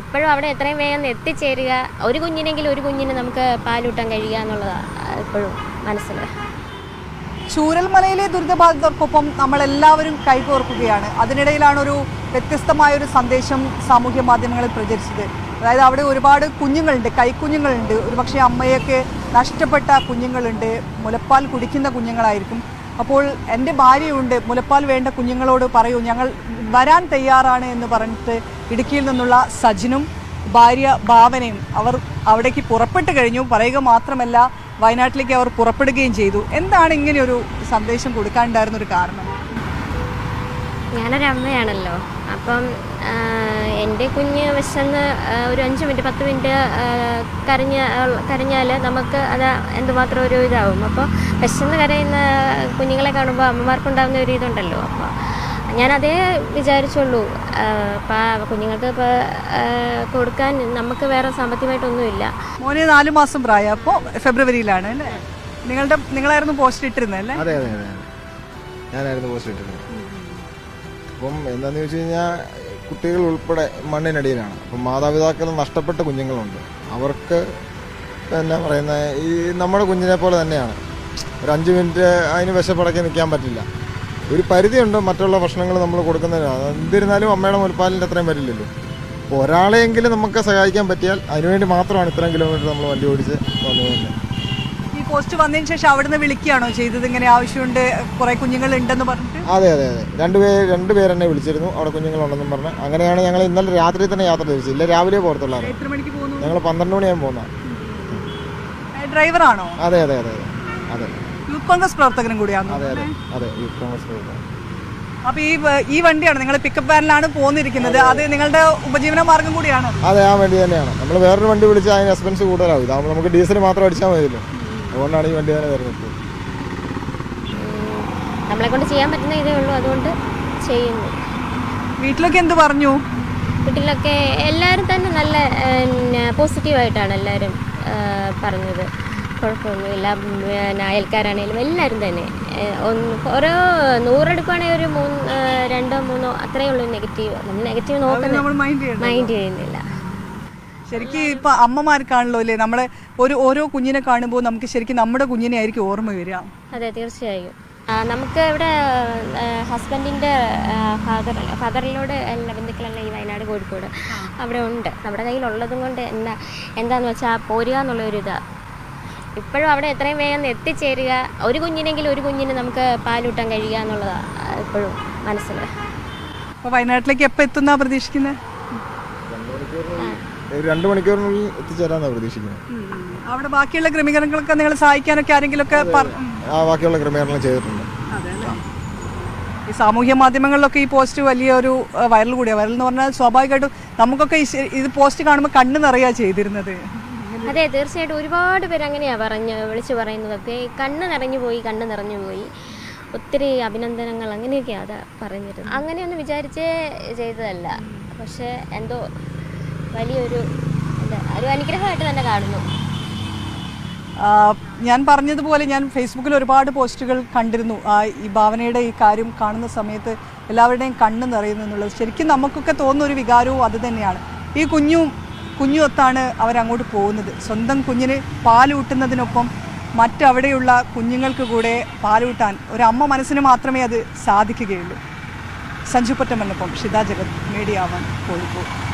ഇപ്പോഴും അവിടെ എത്രയും വേഗം എത്തിച്ചേരുക. ഒരു കുഞ്ഞിനെങ്കിലും ഒരു കുഞ്ഞിന് നമുക്ക് പാലൂട്ടാൻ കഴിയുക എന്നുള്ളതാണ് ഇപ്പോഴും മനസ്സിൽ ചൂരൽമലയിലെ ദുരിതബാധിതർക്കൊപ്പം നമ്മളെല്ലാവരും കൈകോർക്കുകയാണ്. അതിനിടയിലാണ് ഒരു വ്യത്യസ്തമായ ഒരു സന്ദേശം സാമൂഹ്യ മാധ്യമങ്ങളിൽ പ്രചരിച്ചത്. അതായത് അവിടെ ഒരുപാട് കുഞ്ഞുങ്ങളുണ്ട് കൈക്കുഞ്ഞുങ്ങളുണ്ട്. ഒരുപക്ഷെ അമ്മയൊക്കെ നഷ്ടപ്പെട്ട കുഞ്ഞുങ്ങളുണ്ട്. മുലപ്പാൽ കുടിക്കുന്ന കുഞ്ഞുങ്ങളായിരിക്കും. അപ്പോൾ എന്റെ ഭാര്യയുണ്ട് മുലപ്പാൽ വേണ്ട കുഞ്ഞുങ്ങളോട് പറയൂ ഞങ്ങൾ വരാൻ തയ്യാറാണ് എന്ന് പറഞ്ഞിട്ട് ഇടുക്കിയിൽ നിന്നുള്ള സജിനും ഭാര്യ ഭാവനയും അവർ അവിടേക്ക് പുറപ്പെട്ട് കഴിഞ്ഞു. പറയുക മാത്രമല്ല വയനാട്ടിലേക്ക് അവർ പുറപ്പെടുകയും ചെയ്തു. എന്താണ് ഇങ്ങനെ ഒരു സന്ദേശം കൊടുക്കാനുണ്ടായിരുന്ന ഒരു കാരണം? ഞാനൊരു അമ്മയാണല്ലോ അപ്പം എന്റെ കുഞ്ഞ് വിശന്ന് ഒരു അഞ്ച് മിനിറ്റ് പത്ത് മിനിറ്റ് കരഞ്ഞ് കരഞ്ഞാൽ നമുക്ക് അത് എന്തുമാത്രം ഒരു ഇതാവും. അപ്പോൾ വിശന്ന് കരയുന്ന കുഞ്ഞുങ്ങളെ കാണുമ്പോൾ അമ്മമാർക്കുണ്ടാകുന്ന ഒരു ഇതുണ്ടല്ലോ. അപ്പോൾ ഞാനതേ വിചാരിച്ചുള്ളൂ. അപ്പം കുഞ്ഞുങ്ങൾക്ക് ഇപ്പോൾ കൊടുക്കാൻ നമുക്ക് വേറെ സാമ്പത്തികമായിട്ടൊന്നുമില്ല. മോനെ നാലു മാസം പ്രായം. അപ്പോൾ ഫെബ്രുവരിയിലാണ് അല്ലേ? നിങ്ങളുടെ നിങ്ങളായിരുന്നു പോസ്റ്റ് ഇട്ടിരുന്നത് അല്ലേ? അതെ അതെ അതെ അതെ. ഞാനായിരുന്നു പോസ്റ്റ് ഇട്ടിരുന്നത്. അപ്പം എന്താണെന്ന് ചോദിച്ചു കഴിഞ്ഞാൽ കുട്ടികൾ ഉൾപ്പെടെ മണ്ണിനടിയിലാണ്. അപ്പം മാതാപിതാക്കൾ നഷ്ടപ്പെട്ട കുഞ്ഞുങ്ങളുണ്ട്. അവർക്ക് എന്നാ പറയുന്നത് ഈ നമ്മുടെ കുഞ്ഞിനെ പോലെ തന്നെയാണ്. ഒരു അഞ്ച് മിനിറ്റ് അതിന് വിശപ്പടക്കി നിൽക്കാൻ പറ്റില്ല. ഒരു പരിധിയുണ്ട് മറ്റുള്ള ഭക്ഷണങ്ങൾ നമ്മൾ കൊടുക്കുന്നതിന്. എന്നിരുന്നാലും അമ്മയുടെ മുൽപ്പാലിന്റെ അത്രയും വരില്ലല്ലോ. അപ്പോൾ ഒരാളെയെങ്കിലും നമുക്ക് സഹായിക്കാൻ പറ്റിയാൽ അതിനുവേണ്ടി മാത്രമാണ് ഇത്രയും കിലോമീറ്റർ നമ്മൾ വണ്ടി ഓടിച്ച് വന്നത് ഈ പോസ്റ്റ് വന്നതിന് ശേഷം അവിടുന്ന് വിളിക്കുകയാണോ ചെയ്തത്? ഇങ്ങനെ ആവശ്യമുണ്ട് കുറെ കുഞ്ഞുങ്ങൾ ഉണ്ടെന്ന് പറഞ്ഞിട്ട്? അതെ അതെ അതെ. രണ്ടുപേർ രണ്ടുപേർ എന്നെ വിളിച്ചിരുന്നു. അവിടെ കുഞ്ഞുങ്ങളുണ്ടെന്നും പറഞ്ഞ്. അങ്ങനെയാണ് ഞങ്ങൾ ഇന്നലെ രാത്രി തന്നെ യാത്ര തിരിച്ചത്. ഇല്ല രാവിലെ പോകത്തുള്ള എത്ര മണിക്ക് പോകുന്നു? ഞങ്ങൾ പന്ത്രണ്ട് മണിയാകുമ്പോൾ പോകുന്ന ഡ്രൈവറാണോ? അതെ അതെ അതെ അതെ. അതെ. യൂത്ത് കോൺഗ്രസ് പ്രവർത്തകനും കൂടിയാണ്? അതെ അതെ. അതെ യൂത്ത് കോൺഗ്രസ് പ്രവർത്തകർ. അപ്പൊ ഈ ഈ വണ്ടിയാണ് നിങ്ങൾ പിക്കപ്പ് വാനിലാണ് പോന്നിരിക്കുന്നത്. അത് നിങ്ങളുടെ ഉപജീവന മാർഗം കൂടിയാണ്. അതെ ആ വണ്ടി തന്നെയാണ്. നമ്മൾ വേറൊരു വണ്ടി വിളിച്ചാൽ അതിന് എക്സ്പെൻസ് കൂടുതലാവും. ഇതാകുമ്പോൾ നമുക്ക് ഡീസൽ മാത്രം അടിച്ചാൽ മതിയല്ലോ. അതുകൊണ്ടാണ് ഈ വണ്ടി തന്നെ വരുന്നത് നമ്മളെ കൊണ്ട് ചെയ്യാൻ പറ്റുന്ന ഇതേ ഉള്ളൂ. അതുകൊണ്ട് ചെയ്യുന്നു. വീട്ടിലൊക്കെ എന്ത് പറഞ്ഞു? വീട്ടിലൊക്കെ എല്ലാവരും തന്നെ നല്ല പോസിറ്റീവായിട്ടാണ് എല്ലാവരും പറഞ്ഞത്. കുഴപ്പമൊന്നുമില്ല. പിന്നെ അയൽക്കാരാണേലും എല്ലാവരും തന്നെ. ഒന്ന് ഓരോ നൂറെടുക്കുകയാണെങ്കിൽ ഒരു മൂന്ന് രണ്ടോ മൂന്നോ അത്രയേ ഉള്ളൂ നെഗറ്റീവ്. നമ്മൾ നെഗറ്റീവ് നോക്കുന്നത് മൈൻഡ് ചെയ്യുന്നില്ല. ശരിക്കും ഇപ്പൊ അമ്മമാർക്കാണല്ലോ അല്ലേ നമ്മളെ ഒരു ഓരോ കുഞ്ഞിനെ കാണുമ്പോൾ നമുക്ക് ശരിക്കും നമ്മുടെ കുഞ്ഞിനെ ആയിരിക്കും ഓർമ്മ വരിക. അതെ തീർച്ചയായും. നമുക്ക് ഇവിടെ ഹസ്ബൻഡിന്റെ ഫാദർ ഫാദറിനോട് എല്ലാ ബന്ധുക്കളെല്ലാം ഈ വയനാട് കോഴിക്കോട്. അവിടെ ഉണ്ട്. നമ്മുടെ കയ്യിലുള്ളതും കൊണ്ട് എന്താ എന്താന്ന് വെച്ചാൽ പോരുക എന്നുള്ളൊരു ഇതാ. ഇപ്പോഴും അവിടെ എത്രയും വേഗം എത്തിച്ചേരുക. ഒരു കുഞ്ഞിനെങ്കിലും ഒരു കുഞ്ഞിന് നമുക്ക് പാലൂട്ടാൻ കഴിയുക എന്നുള്ളതാണ് ഇപ്പോഴും മനസ്സിൽ അപ്പോൾ വയനാട്ടിലേക്ക് എപ്പോൾ എത്തുന്ന പ്രതീക്ഷിക്കുന്നത് രണ്ട് മണിക്കൂറിനുള്ളിൽ എത്തിച്ചേരാന്നാണ് പ്രതീക്ഷിക്കുന്നത് അവിടെ ബാക്കിയുള്ള ക്രമീകരണങ്ങളൊക്കെ നിങ്ങൾ സഹായിക്കാനൊക്കെ ആരെങ്കിലും ഒക്കെ ആ ബാക്കിയുള്ള ക്രമീകരണം ചെയ്തിട്ടുണ്ട്. ഈ സാമൂഹ്യ മാധ്യമങ്ങളിലൊക്കെ ഈ പോസ്റ്റ് വലിയൊരു വൈറൽ കൂടിയാണ് വൈറൽ എന്ന് പറഞ്ഞാൽ സ്വാഭാവികമായിട്ടും നമുക്കൊക്കെ ഈ ഇത് പോസ്റ്റ് കാണുമ്പോൾ കണ്ണു നിറയാ ചെയ്തിരുന്നത്. അതെ തീർച്ചയായിട്ടും ഒരുപാട് പേര് അങ്ങനെയാണ് പറഞ്ഞ് വിളിച്ചു പറയുന്നതൊക്കെ കണ്ണ് നിറഞ്ഞു പോയി കണ്ണ് നിറഞ്ഞു പോയി. ഒത്തിരി അഭിനന്ദനങ്ങൾ അങ്ങനെയൊക്കെയാണ് അത് പറഞ്ഞിരുന്നത്. അങ്ങനെയൊന്നും വിചാരിച്ചേ ചെയ്തതല്ല. പക്ഷേ എന്തോ വലിയൊരു എന്താ ഒരു അനുഗ്രഹമായിട്ട് തന്നെ കാണുന്നു. ഞാൻ പറഞ്ഞതുപോലെ ഞാൻ ഫേസ്ബുക്കിൽ ഒരുപാട് പോസ്റ്റുകൾ കണ്ടിരുന്നു. ആ, ഈ ഭാവനയുടെ ഈ കാര്യം കാണുന്ന സമയത്ത് എല്ലാവരുടെയും കണ്ണ് നിറയുന്നു എന്നുള്ളത്. ശരിക്കും നമുക്കൊക്കെ തോന്നുന്ന ഒരു വികാരവും അത് തന്നെയാണ്. ഈ കുഞ്ഞും കുഞ്ഞുമൊത്താണ് അവരങ്ങോട്ട് പോകുന്നത്. സ്വന്തം കുഞ്ഞിന് പാലൂട്ടുന്നതിനൊപ്പം മറ്റവിടെയുള്ള കുഞ്ഞുങ്ങൾക്ക് കൂടെ പാലൂട്ടാൻ ഒരു അമ്മ മനസ്സിന് മാത്രമേ അത് സാധിക്കുകയുള്ളൂ. Sanju Shitha Jagat media one Kozhikode.